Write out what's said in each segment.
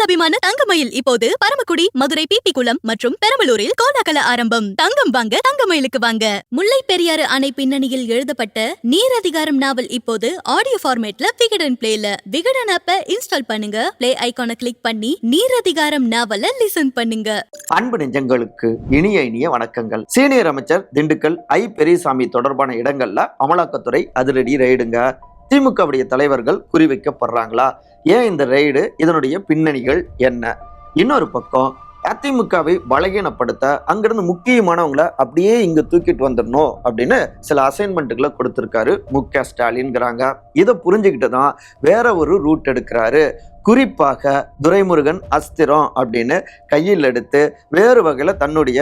உங்கள் அபிமான தங்கமயில். இப்போது பரமக்குடி மதுரை பிபி குளம் மற்றும் பெரம்பலூரில் கோலாகல ஆரம்பம். தங்கம் வாங்க தங்கமயிலுக்கு வாங்க. முல்லை பெரியாறு அணை பின்னணியில் எழுதப்பட்ட நீர் அதிகாரம் நாவல் இப்போது ஆடியோ ஃபார்மேட்ல விகடன் பிளேல விகடன் ஆப்ப இன்ஸ்டால் பண்ணுங்க. பிளே ஐகானை கிளிக் பண்ணி நீர் அதிகாரம் நாவல லிசன் பண்ணுங்க. அன்பு நெஞ்சங்களுக்கு இனிய இனிய வணக்கங்கள். சீனியர் அமைச்சர் திண்டுக்கல் ஐ. பெரியசாமி தொடர்பான இடங்கள்ல அமலாக்கத்துறை அதிரடி ரெய்டுங்க திமுகவுடைய தலைவர்கள் குறிவைக்கப்படுறாங்களா? ஏன் இந்த ரெய்டு? இதனுடைய பின்னணிகள் என்ன? இன்னொரு பக்கம் அதிமுகவை பலகீனப்படுத்த அங்கிருந்து முக்கியமானவங்களை அப்படியே இங்க தூக்கிட்டு வந்துடணும் அப்படின்னு சில அசைன்மெண்ட்டுகளை கொடுத்துருக்காரு மு க ஸ்டாலின்ங்கிறாங்க. இதை புரிஞ்சுக்கிட்டு தான் வேற ஒரு ரூட் எடுக்கிறாரு. குறிப்பாக துரைமுருகன் அஸ்திரம் அப்படின்னு கையில் எடுத்து வேறு வகையில் தன்னுடைய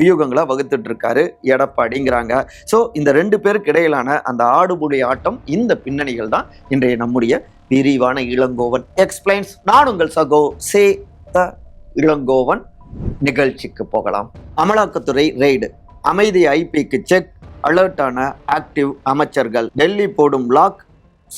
வியூகங்களை வகுத்துட்டு இருக்காரு எடப்பாடிங்கிறாங்க. ஸோ இந்த ரெண்டு பேருக்கு இடையிலான அந்த ஆடுபுடி ஆட்டம் இந்த பின்னணிகள் தான் இன்றைய நம்முடைய விரிவான இளங்கோவன். எக்ஸ்பிளைன்ஸ் நான் உங்கள் சகோ சே த இளங்கோவன். நிகழ்ச்சிக்கு போகலாம். அமலாக்கத்துறை ரெய்டு. அமைதி ஐபிக்கு செக் அலர்ட்டான ஆக்டிவ் அமைச்சர்கள். டெல்லி போடும் லாக்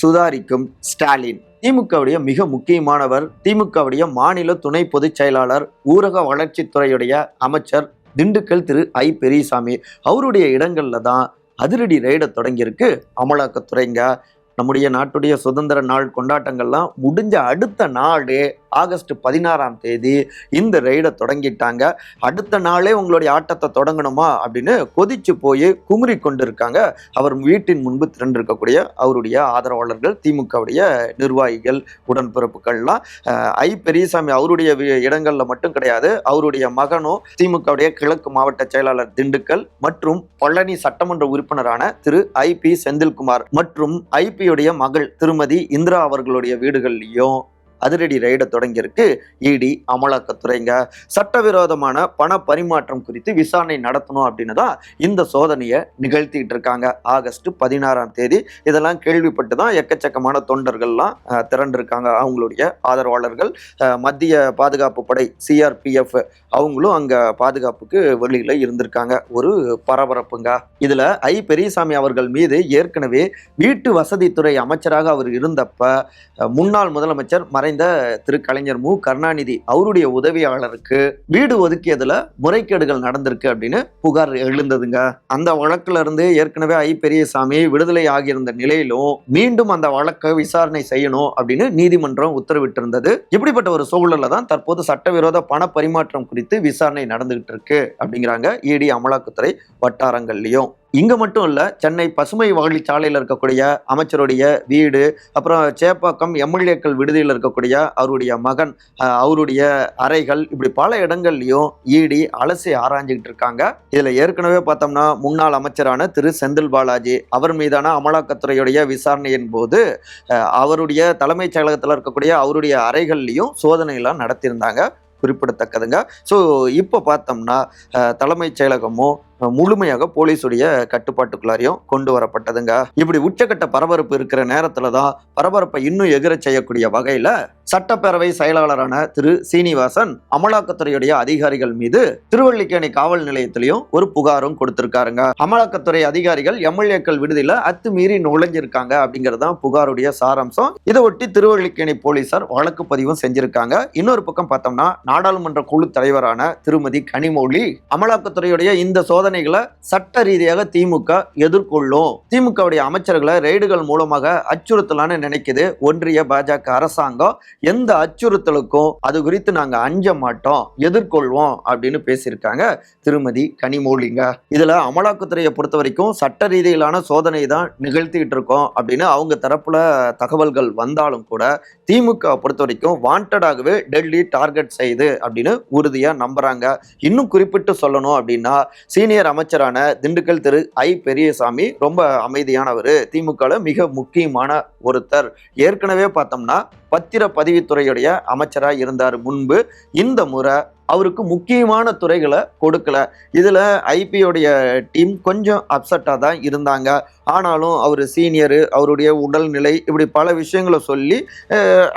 சுதாரிக்கும் ஸ்டாலின். திமுகவுடைய மிக முக்கியமானவர் திமுகவுடைய மாநில துணை பொதுச் செயலாளர் ஊரக வளர்ச்சித்துறையுடைய அமைச்சர் திண்டுக்கல் திரு. ஐ. பெரியசாமி. அவருடைய இடங்கள்ல தான் அதிரடி ரெய்டை தொடங்கியிருக்கு அமலாக்கத்துறைங்க. நம்முடைய நாட்டுடைய சுதந்திர நாள் கொண்டாட்டங்கள்லாம் முடிஞ்ச அடுத்த நாளே ஆகஸ்ட் பதினாறாம் தேதி இந்த ரெய்டை தொடங்கிட்டாங்க. அடுத்த நாளே உங்களுடைய ஆட்டத்தை தொடங்கணுமா அப்படின்னு கொதிச்சு போய் குமுறி கொண்டு இருக்காங்க அவர் வீட்டின் முன்பு திரண்டிருக்கக்கூடிய அவருடைய ஆதரவாளர்கள் திமுகவுடைய நிர்வாகிகள் உடன்பிறப்புகள்லாம் ஐ பெரியசாமி அவருடைய இடங்களில் மட்டும் கிடையாது அவருடைய மகனும் திமுகவுடைய கிழக்கு மாவட்ட செயலாளர் திண்டுக்கல் மற்றும் பழனி சட்டமன்ற உறுப்பினரான திரு ஐ பி செந்தில்குமார் மற்றும் ஐபியுடைய மகள் திருமதி இந்திரா அவர்களுடைய வீடுகள்லையும் அதிரடி ரெய்டை தொடங்கியிருக்கு. இடி அமலாக்கத்துறைங்க. சட்டவிரோதமான பண பரிமாற்றம் குறித்து விசாரணை நடத்தணும் அப்படின்னு தான் இந்த சோதனையை நிகழ்த்திட்டு இருக்காங்க. ஆகஸ்ட் பதினாறாம் தேதி. இதெல்லாம் கேள்விப்பட்டு தான் எக்கச்சக்கமான தொண்டர்கள்லாம் திரண்டிருக்காங்க. அவங்களுடைய ஆதரவாளர்கள் மத்திய பாதுகாப்பு படை சிஆர்பிஎஃப் அவங்களும் அங்க பாதுகாப்புக்கு வெளியில இருந்திருக்காங்க. ஒரு பரபரப்புங்க. இதுல ஐ. பெரியசாமி அவர்கள் மீது ஏற்கனவே வீட்டு வசதித்துறை அமைச்சராக அவர் இருந்தப்ப முன்னாள் முதலமைச்சர் மறை மறைந்த திரு கலைஞர் மு. கருணாநிதி அவருடைய உதவியாளருக்கு வீடு ஒதுக்கியதுல முறைகேடுகள் நடந்திருக்கு அப்படின்னு புகார் எழுந்ததுங்க. அந்த வழக்குல இருந்து ஏற்கனவே ஐ. பெரியசாமி விடுதலை ஆகியிருந்த நிலையிலும் மீண்டும் அந்த வழக்கை விசாரணை செய்யணும் அப்படின்னு நீதிமன்றம் உத்தரவிட்டிருந்தது. இப்படிப்பட்ட ஒரு சூழல்ல தான் தற்போது சட்டவிரோத பண பரிமாற்றம் குறித்து விசாரணை நடந்துகிட்டு இருக்கு அப்படிங்கிறாங்க இடி அமலாக்கத்துறை வட்டாரங்கள்லயும். இங்க மட்டும் இல்ல சென்னை பசுமை வழிச்சாலையில் இருக்கக்கூடிய அமைச்சருடைய வீடு அப்புறம் சேப்பாக்கம் எம்எல்ஏக்கள் விடுதியில் இருக்கக்கூடிய அவருடைய மகன் அவருடைய அறைகள் இப்படி பல இடங்கள்லயும் ஈடி அலசி ஆராய்ஞ்சிக்கிட்டு இருக்காங்க. இதுல ஏற்கனவே பார்த்தோம்னா முன்னாள் அமைச்சரான திரு செந்தில் பாலாஜி அவர் மீதான அமலாக்கத்துறையுடைய விசாரணையின் போது அவருடைய தலைமைச் செயலகத்தில் இருக்கக்கூடிய அவருடைய அறைகள்லையும் சோதனையெல்லாம் நடத்தியிருந்தாங்க. குறிப்பிடத்தக்கதுங்க. ஸோ இப்போ பார்த்தோம்னா தலைமைச் செயலகமும் முழுமையாக போலீஸுடைய கட்டுப்பாட்டுக்குள்ளாரையும் கொண்டு வரப்பட்டதுங்க. இப்படி உச்சக்கட்ட பரபரப்பு இருக்கிற நேரத்துல தான் பரபரப்பை இன்னும் எகிரச் செய்யக்கூடிய வகையில சட்டப்பேரவை செயலாளரான திரு சீனிவாசன் அமலாக்கத்துறையுடைய அதிகாரிகள் மீது திருவள்ளிக்கேணி காவல் நிலையத்திலையும் ஒரு புகாரும் கொடுத்திருக்காருங்க. அமலாக்கத்துறை அதிகாரிகள் எம்எல்ஏக்கள் விடுதியில அத்துமீறி நுழைஞ்சிருக்காங்க அப்படிங்கிறது தான் புகாருடைய சாராம்சம். இதை ஒட்டி திருவள்ளிக்கேணி போலீசார் வழக்கு பதிவும் செஞ்சிருக்காங்க. இன்னொரு பக்கம் பார்த்தோம்னா நாடாளுமன்ற குழு தலைவரான திருமதி கனிமொழி அமலாக்கத்துறையுடைய இந்த சோதனை சாதனைகளை சட்ட ரீதியாக திமுக எதிர்கொள்ளும். திமுகவுடைய அமைச்சர்களை ரெய்டுகள் மூலமாக அச்சுறுத்தலான்னு நினைக்குது ஒன்றிய பாஜக அரசாங்கம். எந்த அச்சுறுத்தலுக்கும் அது குறித்து நாங்க அஞ்ச மாட்டோம். எதிர்கொள்வோம் அப்படின்னு பேசியிருக்காங்க திருமதி கனிமொழிங்க. இதுல அமலாக்கத்துறையை பொறுத்த வரைக்கும் சட்ட ரீதியிலான சோதனை தான் நிகழ்த்திக்கிட்டு இருக்கோம் அப்படின்னு அவங்க தரப்புல தகவல்கள் வந்தாலும் கூட திமுக பொறுத்த வரைக்கும் வாண்டடாகவே டெல்லி டார்கெட் செய்யுது அப்படின்னு உறுதியா நம்புறாங்க. இன்னும் குறிப்பிட்டு சொல்லணும் அப்படின்னா சீனியர் அமைச்சரான திண்டுக்கல் திரு ஐ பெரியசாமி ரொம்ப அமைதியானவர். திமுகவில் மிக முக்கியமான ஒருத்தர். ஏற்கனவே பார்த்தோம்னா பத்திர பதிவுத்துறையுடைய அமைச்சராக இருந்தார் முன்பு. இந்த முறை அவருக்கு முக்கியமான துறைகளை கொடுக்கல. இதில் ஐபியோடைய டீம் கொஞ்சம் அப்செட்டாக தான் இருந்தாங்க. ஆனாலும் அவர் சீனியரு அவருடைய உடல்நிலை இப்படி பல விஷயங்களை சொல்லி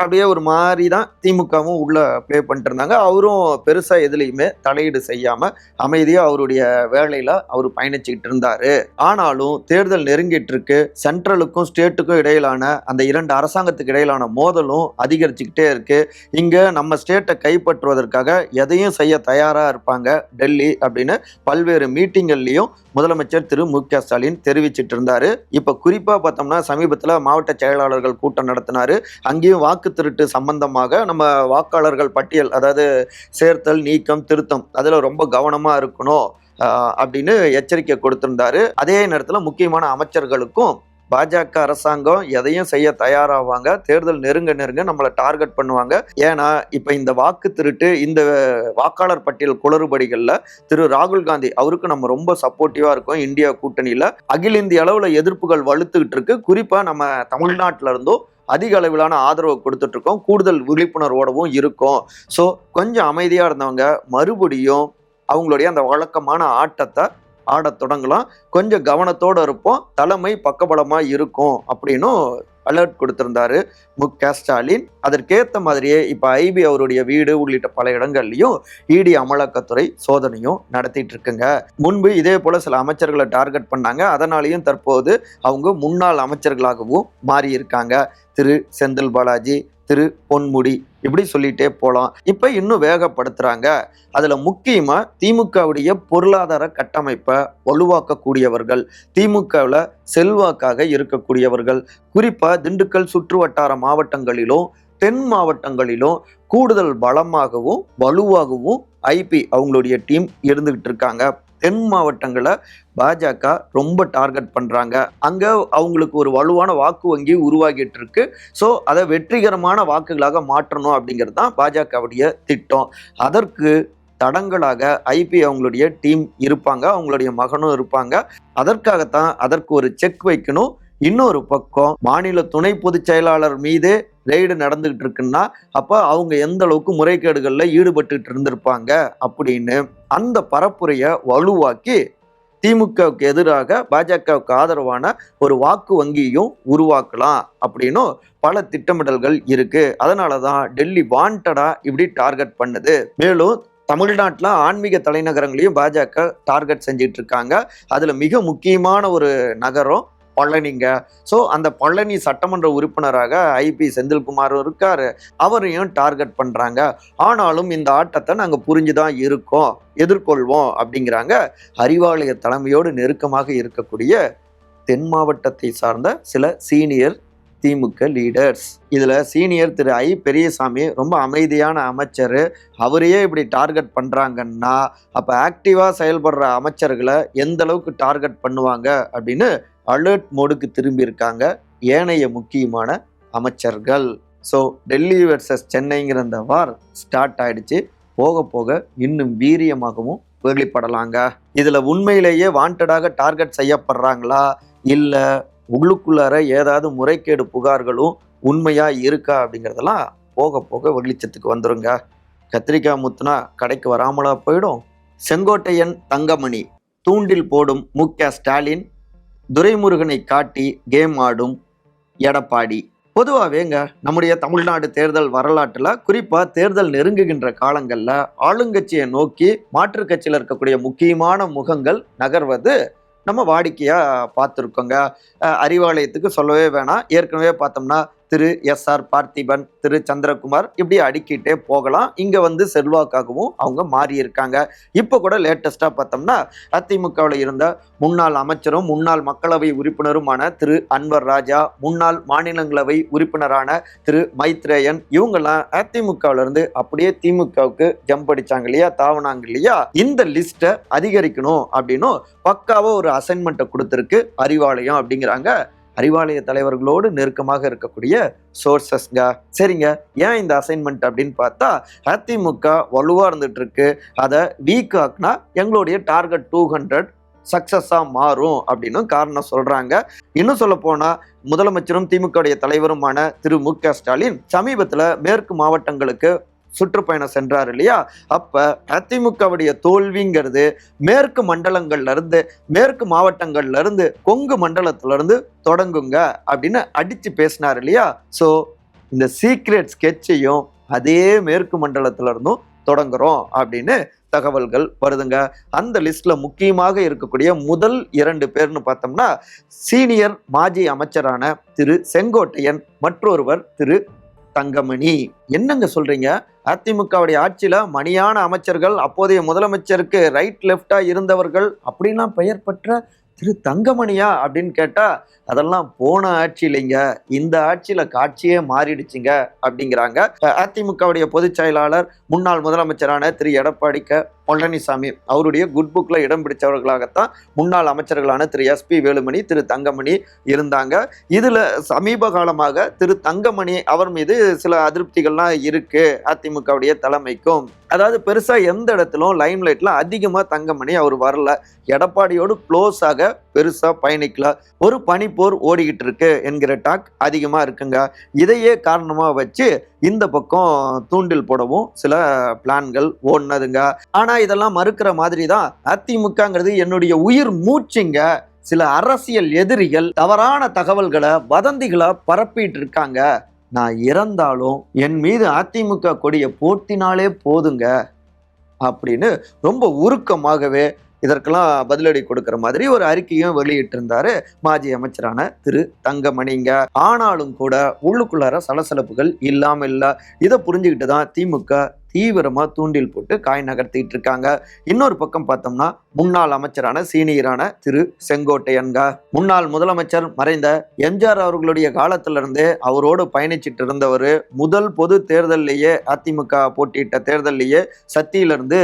அப்படியே ஒரு மாதிரி தான் திமுகவும் உள்ளே ப்ளே பண்ணிட்டு இருந்தாங்க. அவரும் பெருசாக எதுலேயுமே தலையீடு செய்யாமல் அமைதியாக அவருடைய வேலையில் அவர் பயணிச்சுக்கிட்டு இருந்தார். ஆனாலும் தேர்தல் நெருங்கிட்டு இருக்கு. சென்ட்ரலுக்கும் ஸ்டேட்டுக்கும் இடையிலான அந்த இரண்டு அரசாங்கத்துக்கு இடையிலான மோதலும் அதிகரிச்சுக்கிட்டே இருக்கு. இங்கே நம்ம ஸ்டேட்டை கைப்பற்றுவதற்காக எதையும் செய்ய தயாராக இருப்பாங்க டெல்லி அப்படின்னு பல்வேறு மீட்டிங்கள்லையும் முதலமைச்சர் திரு மு க ஸ்டாலின் தெரிவிச்சிட்டு இருந்தாரு இப்போ குறிப்பாக பார்த்தோம்னா சமீபத்தில் மாவட்ட செயலாளர்கள் கூட்டம் நடத்தினாரு. அங்கேயும் வாக்கு திருட்டு சம்பந்தமாக நம்ம வாக்காளர்கள் பட்டியல் அதாவது சேர்த்தல் நீக்கம் திருத்தம் அதில் ரொம்ப கவனமாக இருக்கணும் அப்படின்னு எச்சரிக்கை கொடுத்திருந்தாரு. அதே நேரத்தில் முக்கியமான அமைச்சர்களுக்கும் பாஜக அரசாங்கம் எதையும் செய்ய தயாராவாங்க. தேர்தல் நெருங்க நெருங்க நம்மளை டார்கெட் பண்ணுவாங்க. ஏன்னா இப்போ இந்த வாக்கு திருட்டு இந்த வாக்காளர் பட்டியல் குளறுபடிகளில் திரு ராகுல் காந்தி அவருக்கு நம்ம ரொம்ப சப்போர்ட்டிவாக இருக்கோம். இந்தியா கூட்டணியில். அகில இந்திய அளவில் எதிர்ப்புகள் வலுத்துக்கிட்டு இருக்கு. குறிப்பாக நம்ம தமிழ்நாட்டில இருந்தும் அதிக அளவிலான ஆதரவு கொடுத்துட்டு இருக்கோம். கூடுதல் விழிப்புணர்வோடவும் இருக்கும். ஸோ கொஞ்சம் அமைதியாக இருந்தவங்க மறுபடியும் அவங்களுடைய அந்த வழக்கமான ஆட்டத்தை ஆடத் தொடங்கலாம். கொஞ்சம் கவனத்தோடு இருப்போம். தலைமை பக்கபலமாக இருக்கும் அப்படின்னும் அலர்ட் கொடுத்திருந்தாரு மு. க. ஸ்டாலின். அதற்கேற்ற மாதிரியே இப்போ ஐபி அவருடைய வீடு உள்ளிட்ட பல இடங்கள்லையும் இடி அமலாக்கத்துறை சோதனையும் நடத்திட்டு இருக்குங்க. முன்பு இதே போல சில அமைச்சர்களை டார்கெட் பண்ணாங்க. அதனாலேயும் தற்போது அவங்க முன்னாள் அமைச்சர்களாகவும் மாறியிருக்காங்க. திரு. செந்தில் பாலாஜி திரு பொன்முடி. இப்படி சொல்லிட்டே போகலாம் இப்போ இன்னும் வேகப்படுத்துறாங்க. அதுல முக்கியமா திமுகவுடைய பொருளாதார கட்டமைப்பை வலுவாக்கக்கூடியவர்கள் திமுகவில் செல்வாக்காக இருக்கக்கூடியவர்கள் குறிப்பா திண்டுக்கல் சுற்றுவட்டார மாவட்டங்களிலும் தென் மாவட்டங்களிலும் கூடுதல் பலமாகவும் வலுவாகவும் ஐபி அவங்களுடைய டீம் இருந்துகிட்டு இருக்காங்க. தென் மாவட்டங்களை பாஜக ரொம்ப டார்கெட் பண்ணுறாங்க அங்கே அவங்களுக்கு ஒரு வலுவான வாக்கு வங்கி உருவாகிட்டு இருக்கு ஸோ அதை வெற்றிகரமான வாக்குகளாக மாற்றணும் அப்படிங்கிறது தான் பாஜகவுடைய திட்டம். அதற்கு தடங்களாக ஐபி அவங்களுடைய டீம் இருப்பாங்க. அவங்களுடைய மகனும் இருப்பாங்க. அதற்காகத்தான் அதற்கு ஒரு செக் வைக்கணும். இன்னொரு பக்கம் மாநில துணை பொதுச் செயலாளர் மீது ரெய்டு நடந்துகிட்டு இருக்குன்னா அப்போ அவங்க எந்த அளவுக்கு முறைகேடுகளில் ஈடுபட்டுக்கிட்டு இருந்திருப்பாங்க அப்படின்னு அந்த பரப்புரையை வலுவாக்கி திமுகவுக்கு எதிராக பாஜகவுக்கு ஆதரவான ஒரு வாக்கு வங்கியும் உருவாக்கலாம் அப்படின்னும் பல திட்டமிடல்கள் இருக்கு. அதனால தான் டெல்லி வாண்டடா இப்படி டார்கெட் பண்ணுது. மேலும் தமிழ்நாட்டில் ஆன்மீக தலைநகரங்களையும் பாஜக டார்கெட் செஞ்சிட்டு இருக்காங்க. அதில் மிக முக்கியமான ஒரு நகரம் பழனிங்க. ஸோ அந்த பழனி சட்டமன்ற உறுப்பினராக ஐபி செந்தில்குமாரும் இருக்கார். அவரையும் டார்கெட் பண்ணுறாங்க ஆனாலும் இந்த ஆட்டத்தை நாங்கள் புரிஞ்சு தான் இருக்கோம் எதிர்கொள்வோம் அப்படிங்கிறாங்க. அறிவாலய தலைமையோடு நெருக்கமாக இருக்கக்கூடிய தென் மாவட்டத்தை சார்ந்த சில சீனியர் திமுக லீடர்ஸ். இதில் சீனியர் திரு ஐ. பெரியசாமி ரொம்ப அமைதியான அமைச்சர். அவரையே இப்படி டார்கெட் பண்ணுறாங்கன்னா அப்போ ஆக்டிவாக செயல்படுற அமைச்சர்களை எந்த அளவுக்கு டார்கெட் பண்ணுவாங்க அப்படின்னு அலர்ட் மோடுக்கு திரும்பியிருக்காங்க ஏனைய முக்கியமான அமைச்சர்கள். ஸோ டெல்லி வெர்சஸ் சென்னைங்கிற அந்த வார் ஸ்டார்ட் ஆயிடுச்சு. போக போக இன்னும் வீரியமாகவும் வெளிப்படலாங்க இதில் உண்மையிலேயே வாண்டடாக டார்கெட் செய்யப்படுறாங்களா? இல்லை உள்ளுக்குள்ளார ஏதாவது முறைகேடு புகார்களும் உண்மையாக இருக்கா அப்படிங்கிறதெல்லாம் போக போக வெளிச்சத்துக்கு வந்துருங்க. கத்திரிக்காய் முத்துனா கடைக்கு வராமலா போயிடும். செங்கோட்டையன் தங்கமணி தூண்டில் போடும் மு ஸ்டாலின் துரைமுருகனை காட்டி கேம் ஆடும் எடப்பாடி. பொதுவாகவேங்க நம்முடைய தமிழ்நாடு தேர்தல் வரலாற்றில் குறிப்பாக தேர்தல் நெருங்குகின்ற காலங்களில் ஆளுங்கட்சியை நோக்கி மாற்றுக் கட்சியில் இருக்கக்கூடிய முக்கியமான முகங்கள் நகர்வது நம்ம வாடிக்கையாக பார்த்துருக்கோங்க. அறிவாலயத்துக்கு சொல்லவே வேணாம். ஏற்கனவே பார்த்தோம்னா திரு எஸ் ஆர் பார்த்திபன் திரு சந்திரகுமார் இப்படி அடிக்கிட்டே போகலாம். இங்கே வந்து செல்வாக்காகவும் அவங்க மாறி இருக்காங்க. இப்போ கூட லேட்டஸ்ட்டாக பார்த்தோம்னா அதிமுகவில் இருந்த முன்னாள் அமைச்சரும் முன்னாள் மக்களவை உறுப்பினருமான திரு அன்வர் ராஜா முன்னாள் மாநிலங்களவை உறுப்பினரான திரு மைத்ரேயன் இவங்கெல்லாம் அதிமுகவுல இருந்து அப்படியே திமுகவுக்கு ஜம்ப் அடிச்சாங்க இல்லையா தாவனாங்க இல்லையா? இந்த லிஸ்ட்டை அதிகரிக்கணும் அப்படின்னும் பக்காவாக ஒரு அசைன்மெண்ட்டை கொடுத்துருக்கு அறிவாலயம் அப்படிங்கிறாங்க. அறிவாலய தலைவர்களோடு நெருக்கமாக இருக்கக்கூடிய சோர்சஸ்ங்க சரிங்க. ஏன் இந்த அசைன்மெண்ட் அப்படின்னு பார்த்தா அதிமுக வலுவாக இருந்துட்டு இருக்கு அதை வீக் ஆக்குனா எங்களுடைய டார்கெட் டூ ஹண்ட்ரட் சக்சஸாக மாறும் அப்படின்னு காரணம் சொல்கிறாங்க இன்னும் சொல்ல போனால் முதலமைச்சரும் திமுகவுடைய தலைவருமான திரு மு க ஸ்டாலின் சமீபத்தில் மேற்கு மாவட்டங்களுக்கு சுற்றுப்பயணம் சென்றார் இல்லையா? அப்போ அதிமுகவுடைய தோல்விங்கிறது மேற்கு மண்டலங்கள்லேருந்து மேற்கு மாவட்டங்கள்லேருந்து கொங்கு மண்டலத்திலேருந்து தொடங்குங்க அப்படின்னு அடித்து பேசினார் இல்லையா? ஸோ இந்த சீக்ரெட் ஸ்கெட்சையும் அதே மேற்கு மண்டலத்துல இருந்தும் தொடங்குறோம் அப்படின்னு தகவல்கள் வருதுங்க. அந்த லிஸ்ட்ல முக்கியமாக இருக்கக்கூடிய முதல் இரண்டு பேர்னு பார்த்தோம்னா சீனியர் மாஜி அமைச்சரான திரு செங்கோட்டையன் மற்றொருவர் திரு தங்கமணி. என்னங்க சொல்றீங்க? அதிமுகவுடைய ஆட்சியில மணியான அமைச்சர்கள் அப்போதைய முதலமைச்சருக்கு ரைட் லெஃப்டா இருந்தவர்கள் அப்படிலாம் பெயர் பெற்ற திரு தங்கமணியா அப்படின்னு கேட்டா அதெல்லாம் போன ஆட்சி இல்லைங்க இந்த ஆட்சியில காட்சியே மாறிடுச்சுங்க அப்படிங்கிறாங்க. அதிமுகவுடைய பொதுச் செயலாளர் முன்னாள் முதலமைச்சரான திரு எடப்பாடி க பழனிசாமி அவருடைய குட் புக்கில் இடம் பிடித்தவர்களாகத்தான் முன்னாள் அமைச்சர்களான திரு எஸ் பி வேலுமணி திரு தங்கமணி இருந்தாங்க. இதில் சமீப காலமாக திரு தங்கமணி அவர் மீது சில அதிருப்திகள்லாம் இருக்குது அதிமுகவுடைய தலைமைக்கும். அதாவது பெருசாக எந்த இடத்திலும் லைம் லைட்ல அதிகமாக தங்கமணி அவர் வரல. எடப்பாடியோடு க்ளோஸ் ஆக பயணிக்கல. ஒரு பனிப்போர் ஓடிக்கிட்டு இருக்கு என்கிற டாக் அதிகமாக இருக்குங்க. இதையே காரணமாக வச்சு இந்த பக்கம் தூண்டில் போடவும் சில பிளான்கள் ஆனால் ஆனா இதெல்லாம் மறுக்கிற மாதிரி தான் அதிமுகங்கிறது என்னுடைய உயிர் மூச்சுங்க. சில அரசியல் எதிரிகள் தவறான தகவல்களை வதந்திகளை பரப்பிட்டு இருக்காங்க நான் இறந்தாலும் என் மீது அதிமுக கொடியை போர்த்தினாலே போதுங்க. அப்படின்னு ரொம்ப உருக்கமாகவே இதற்கெல்லாம் பதிலடி கொடுக்குற மாதிரி ஒரு அறிக்கையும் வெளியிட்டிருந்தாரு மாஜி அமைச்சரான திரு தங்கமணிங்க. ஆனாலும் கூட உள்ளுக்குள்ளார சலசலப்புகள் இல்லாமல் இல்லை. இதை புரிஞ்சுக்கிட்டு தான் திமுக தீவிரமாக தூண்டில் போட்டு காய் நகர்த்திட்டு இருக்காங்க. இன்னொரு பக்கம் பார்த்தோம்னா முன்னாள் அமைச்சரான சீனியரான திரு செங்கோட்டையன்க. முன்னாள் முதலமைச்சர் மறைந்த எம்ஜிஆர் அவர்களுடைய காலத்திலிருந்தே அவரோடு பயணிச்சிட்டு இருந்தவர். முதல் பொது தேர்தல்லையே அதிமுக போட்டியிட்ட தேர்தல்லையே சத்தியிலிருந்து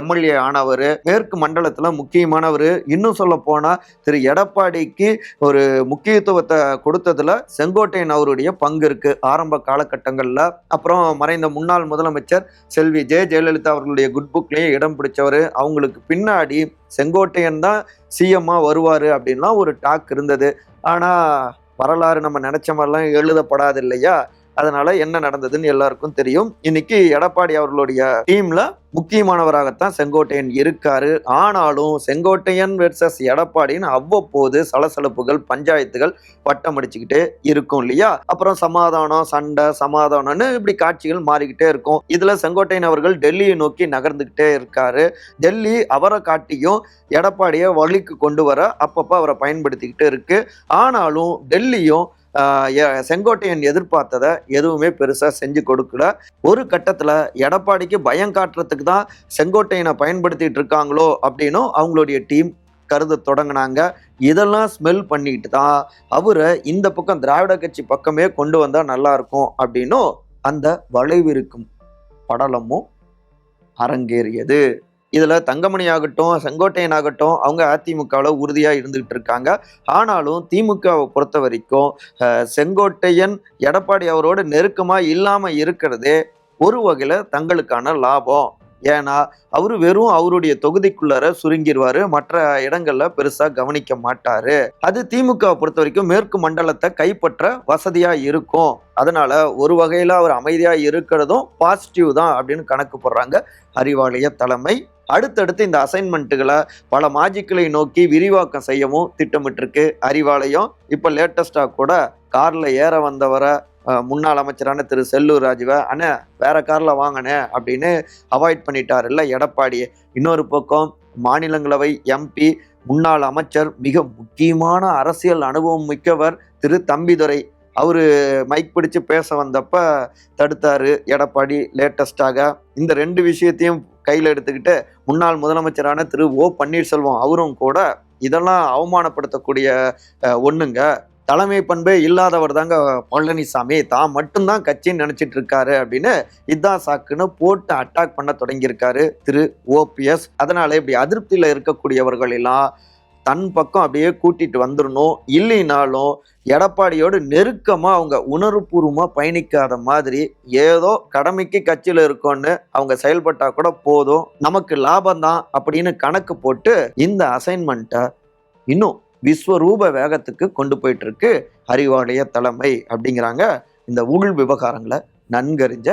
எம்எல்ஏ ஆனவர். மேற்கு மண்டலத்தில் முக்கியமானவர். இன்னும் சொல்ல போனால் திரு எடப்பாடிக்கு ஒரு முக்கியத்துவத்தை கொடுத்ததில் செங்கோட்டையன் அவருடைய பங்கு இருக்குது ஆரம்ப காலகட்டங்களில். அப்புறம் மறைந்த முன்னாள் முதலமைச்சர் செல்வி ஜெய ஜெயலலிதா அவர்களுடைய குட் புக்லேயே இடம் பிடிச்சவர். அவங்களுக்கு பின்னாடி செங்கோட்டையன் தான் சிஎம்மா வருவார் அப்படின்லாம் ஒரு டாக் இருந்தது. ஆனால் வரலாறு நம்ம நினச்ச மாதிரிலாம் எழுதப்படாது இல்லையா? அதனால என்ன நடந்ததுன்னு எல்லாருக்கும் தெரியும். இன்னைக்கு எடப்பாடி அவர்களுடைய டீம்ல முக்கியமானவராகத்தான் செங்கோட்டையன் இருக்காரு. ஆனாலும் செங்கோட்டையன் வெர்சஸ் எடப்பாடின்னு அவ்வப்போது சலசலப்புகள் பஞ்சாயத்துகள் வட்டம் அடிச்சுக்கிட்டே இருக்கும் இல்லையா? அப்புறம் சமாதானம் சண்டை சமாதானம்னு இப்படி காட்சிகள் மாறிக்கிட்டே இருக்கும். இதுல செங்கோட்டையன் அவர்கள் டெல்லியை நோக்கி நகர்ந்துகிட்டே இருக்காரு. டெல்லி அவரை காட்டியும் எடப்பாடியை வழிக்கு கொண்டு வர அப்பப்போ அவரை பயன்படுத்திக்கிட்டு இருக்கு. ஆனாலும் டெல்லியும் செங்கோட்டையன் எதிர்பார்த்ததை எதுவுமே பெருசாக செஞ்சு கொடுக்கல. ஒரு கட்டத்தில் எடப்பாடிக்கு பயம் காட்டுறதுக்கு தான் செங்கோட்டையனை பயன்படுத்திட்டு இருக்காங்களோ அப்படின்னும் அவங்களுடைய டீம் கருத தொடங்கினாங்க. இதெல்லாம் ஸ்மெல் பண்ணிட்டு தான் அவரை இந்த பக்கம் திராவிட கட்சி பக்கமே கொண்டு வந்தால் நல்லா இருக்கும் அப்படின்னும் அந்த வளைவிருக்கும் படலமும் அரங்கேறியது. இதில் தங்கமணி ஆகட்டும் செங்கோட்டையன் ஆகட்டும் அவங்க அதிமுகவில் உறுதியாக இருந்துகிட்டு இருக்காங்க. ஆனாலும் திமுகவை பொறுத்த வரைக்கும் செங்கோட்டையன் எடப்பாடி அவரோட நெருக்கமாக இல்லாமல் இருக்கிறதே ஒரு வகையில் தங்களுக்கான லாபம். ஏன்னா அவர் வெறும் அவருடைய தொகுதிக்குள்ளார சுருங்கிடுவார் மற்ற இடங்களில் பெருசாக கவனிக்க மாட்டார். அது திமுகவை பொறுத்த வரைக்கும் மேற்கு மண்டலத்தை கைப்பற்ற வசதியாக இருக்கும். அதனால் ஒரு வகையில் அவர் அமைதியாக இருக்கிறதும் பாசிட்டிவ் தான் அப்படின்னு கணக்கு போடுறாங்க அறிவாலய தலைமை அடுத்தடுத்து இந்த அசைன்மெண்ட்டுகளை பல மாஜிக்களை நோக்கி விரிவாக்கம் செய்யவும் திட்டமிட்டிருக்கு. அறிவாலயம் இப்போ லேட்டஸ்டாக கூட காரில் ஏற வந்தவரை முன்னாள் அமைச்சரான திரு. செல்லூர் ராஜுவை அண்ணே வேற காரில் வாங்கினேன் அப்படின்னு அவாய்ட் பண்ணிட்டாருல்ல எடப்பாடி இன்னொரு பக்கம் மாநிலங்களவை எம்பி முன்னாள் அமைச்சர் மிக முக்கியமான அரசியல் அனுபவம் மிக்கவர் திரு. தம்பிதுரை. அவர் மைக் பிடிச்சு பேச வந்தப்ப தடுத்தார் எடப்பாடி லேட்டஸ்டாக இந்த ரெண்டு விஷயத்தையும் கையில் எடுத்துக்கிட்டு முன்னாள் முதலமைச்சரான திரு ஓ பன்னீர்செல்வம் அவரும் கூட இதெல்லாம் அவமானப்படுத்தக்கூடிய ஒன்றுங்க தலைமை பண்பே இல்லாதவர் தாங்க பழனிசாமி. தான் மட்டும்தான் கட்சின்னு நினச்சிட்டு இருக்காரு அப்படின்னு இதான் சாக்குன்னு போட்டு அட்டாக் பண்ண தொடங்கியிருக்காரு திரு ஓபிஎஸ் அதனால இப்படி அதிருப்தியில் இருக்கக்கூடியவர்கள் எல்லாம் தன் பக்கம் அப்படியே கூட்டிட்டு வந்துடணும். இல்லைனாலும் எடப்பாடியோடு நெருக்கமாக அவங்க உணர்வுபூர்வமாக பயணிக்காத மாதிரி ஏதோ கடமைக்கு கட்சியில் இருக்கோன்னு அவங்க செயல்பட்டால் கூட போதும். நமக்கு லாபம் தான் அப்படின்னு கணக்கு போட்டு இந்த அசைன்மெண்ட்டை இன்னும் விஸ்வரூப வேகத்துக்கு கொண்டு போயிட்டு இருக்கு அறிவாலய தலைமை அப்படிங்கிறாங்க. இந்த உள் விவகாரங்களை நன்கறிஞ்ச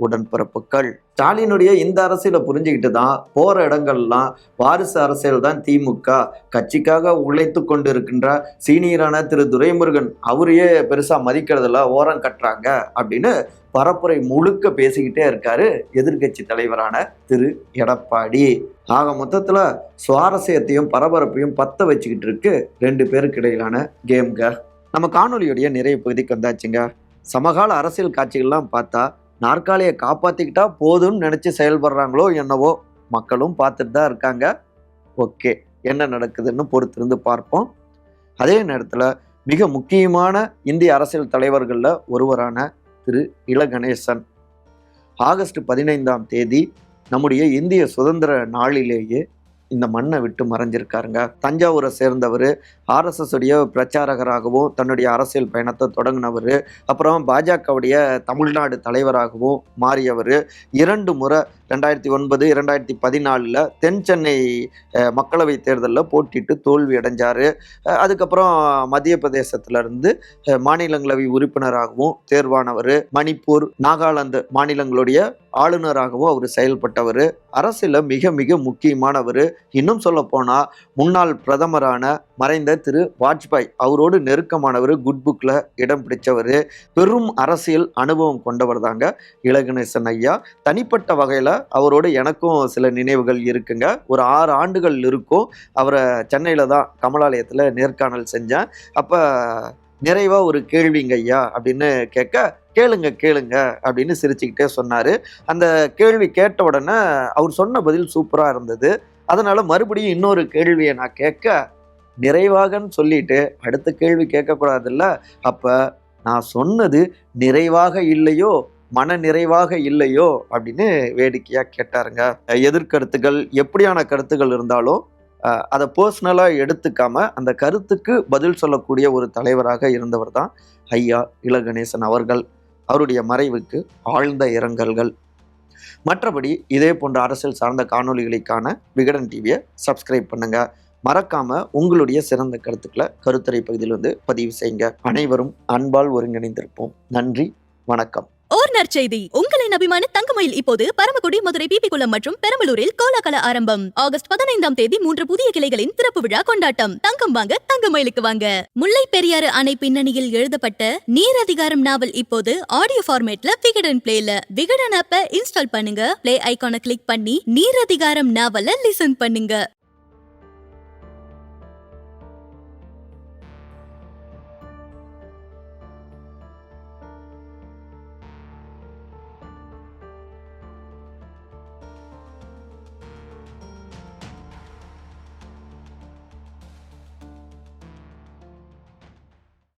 உடன்பிறப்புகள். ஸ்டாலினுடைய இந்த அரசியலை புரிஞ்சுக்கிட்டு தான் போகிற இடங்கள்லாம் வாரிசு அரசியல் தான் திமுக கட்சிக்காக உழைத்து கொண்டு இருக்கின்ற சீனியரான திரு துரைமுருகன் அவரையே பெருசாக மதிக்கிறதுல ஓரம் கட்டுறாங்க அப்படின்னு பரப்புரை முழுக்க பேசிக்கிட்டே இருக்காரு எதிர்க்கட்சி தலைவரான திரு எடப்பாடி. ஆக மொத்தத்தில் சுவாரஸ்யத்தையும் பரபரப்பையும் பற்ற வச்சுக்கிட்டு இருக்கு ரெண்டு பேருக்கு இடையிலான கேம்க. நம்ம காணொலியுடைய நிறைய பகுதிக்கு வந்தாச்சுங்க. சமகால அரசியல் காட்சிகள்லாம் பார்த்தா நாற்காலியை காப்பாற்றிக்கிட்டா போதும்னு நினச்சி செயல்படுறாங்களோ என்னவோ மக்களும் பார்த்துட்டு தான் இருக்காங்க. ஓகே என்ன நடக்குதுன்னு பொறுத்திருந்து பார்ப்போம். அதே நேரத்தில் மிக முக்கியமான இந்திய அரசியல் தலைவர்களில் ஒருவரான திரு இல கணேசன் ஆகஸ்ட் பதினைந்தாம் தேதி நம்முடைய இந்திய சுதந்திர நாளிலேயே இந்த மண்ணை விட்டு மறைஞ்சிருக்காருங்க. தஞ்சாவூரை சேர்ந்தவர் ஆர்எஸ்எஸ் உடைய பிரச்சாரகராகவும் தன்னுடைய அரசியல் பயணத்தை தொடங்கினவர் அப்புறம் பாஜகவுடைய தமிழ்நாடு தலைவராகவும் மாறியவர் இரண்டு முறை ரெண்டாயிரத்தி ஒன்பது இரண்டாயிரத்தி பதினாலில் தென் சென்னை மக்களவை தேர்தலில் போட்டிட்டு தோல்வி அடைஞ்சார். அதுக்கப்புறம் மத்திய பிரதேசத்திலிருந்து மாநிலங்களவை உறுப்பினராகவும் தேர்வானவர் மணிப்பூர் நாகாலாந்து மாநிலங்களுடைய ஆளுநராகவும் அவர் செயல்பட்டவர். அரசில் மிக மிக முக்கியமானவர். இன்னும் சொல்லப்போனால் முன்னாள் பிரதமரான மறைந்த திரு வாஜ்பாய் அவரோடு நெருக்கமானவர் குட் புக்கில் இடம் பிடிச்சவர். பெரும் அரசியல் அனுபவம் கொண்டவர் தாங்க இலகணேசன் ஐயா. தனிப்பட்ட வகையில் அவரோடு எனக்கும் சில நினைவுகள் இருக்குங்க. ஒரு ஆறு ஆண்டுகள் இருக்கும். அவரை சென்னையில் தான் கமலாலயத்தில் நேர்காணல் செஞ்சேன். அப்போ நிறைவாக ஒரு கேள்விங்க ஐயா அப்படின்னு கேட்க கேளுங்க கேளுங்க அப்படின்னு சிரிச்சுக்கிட்டே சொன்னார். அந்த கேள்வி கேட்ட உடனே அவர் சொன்ன பதில் சூப்பராக இருந்தது. அதனால் மறுபடியும் இன்னொரு கேள்வியை நான் கேட்க நிறைவாகன்னு சொல்லிட்டு அடுத்த கேள்வி கேட்கக்கூடாதுல்ல? அப்போ நான் சொன்னது நிறைவாக இல்லையோ? மன நிறைவாக இல்லையோ அப்படின்னு வேடிக்கையாக கேட்டாருங்க. எதிர்கருத்துக்கள் எப்படியான கருத்துக்கள் இருந்தாலும் அதை பர்சனலாக எடுத்துக்காம அந்த கருத்துக்கு பதில் சொல்லக்கூடிய ஒரு தலைவராக இருந்தவர் தான் ஐயா இளகணேசன் அவர்கள். அவருடைய மறைவுக்கு ஆழ்ந்த இரங்கல்கள். மற்றபடி இதே போன்ற அரசியல் சார்ந்த காணொளிகளுக்கான விகடன் டிவியை சப்ஸ்கிரைப் பண்ணுங்க. மறக்காம உங்களுடைய சிறந்த கருத்துக்களை கருத்துரை பகுதியில் வந்து பதிவு செய்யுங்க. அனைவரும் அன்பால் ஒருங்கிணைந்திருப்போம். நன்றி வணக்கம். ஓர் நற்செய்தி உங்களின் அபிமான தங்கமயில். இப்போது பரமக்குடி மதுரை பிபிகுளம் மற்றும் பெரம்பலூரில் கோலாகல ஆரம்பம். ஆகஸ்ட் பதினைந்தாம் தேதி மூன்று புதிய கிளைகளின் திறப்பு விழா கொண்டாட்டம். தங்கம் வாங்க தங்கமயிலுக்கு வாங்க. முல்லை பெரியாறு அணை பின்னணியில் எழுதப்பட்ட நீர் அதிகாரம் நாவல் இப்போது ஆடியோ ஃபார்மேட்ல விகடன் பிளேல விகடன் ஆப்ப இன்ஸ்டால் பண்ணுங்க. பிளே ஐகானை கிளிக் பண்ணி நீர் அதிகாரம் நாவல லிசன் பண்ணுங்க.